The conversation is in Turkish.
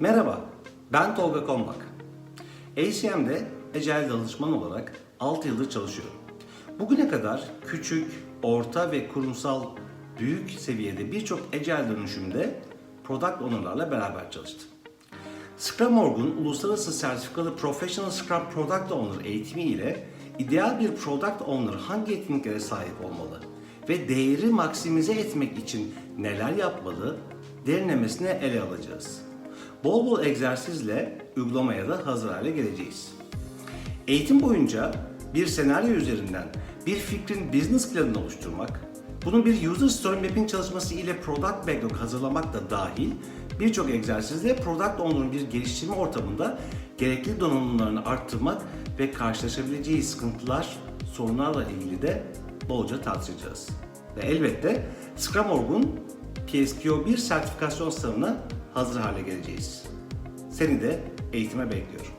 Merhaba, ben Tolga Konbak. ACM'de Agile danışman olarak 6 yıldır çalışıyorum. Bugüne kadar küçük, orta ve kurumsal büyük seviyede birçok Agile dönüşümde Product Owner'larla beraber çalıştım. Scrum Org'un uluslararası sertifikalı Professional Scrum Product Owner eğitimi ile ideal bir Product Owner hangi yeteneklere sahip olmalı ve değeri maksimize etmek için neler yapmalı derinlemesine ele alacağız. Bol bol egzersizle uygulamaya da hazır hale geleceğiz. Eğitim boyunca bir senaryo üzerinden bir fikrin business planını oluşturmak, bunun bir user story mapping çalışması ile product backlog hazırlamak da dahil birçok egzersizle product owner'ın bir geliştirme ortamında gerekli donanımlarını arttırmak ve karşılaşabileceği sıkıntılar, sorunlarla ilgili de bolca tartışacağız. Ve elbette Scrum Org'un PSPO1 sertifikasyon sınavına hazır hale geleceğiz. Seni de eğitime bekliyorum.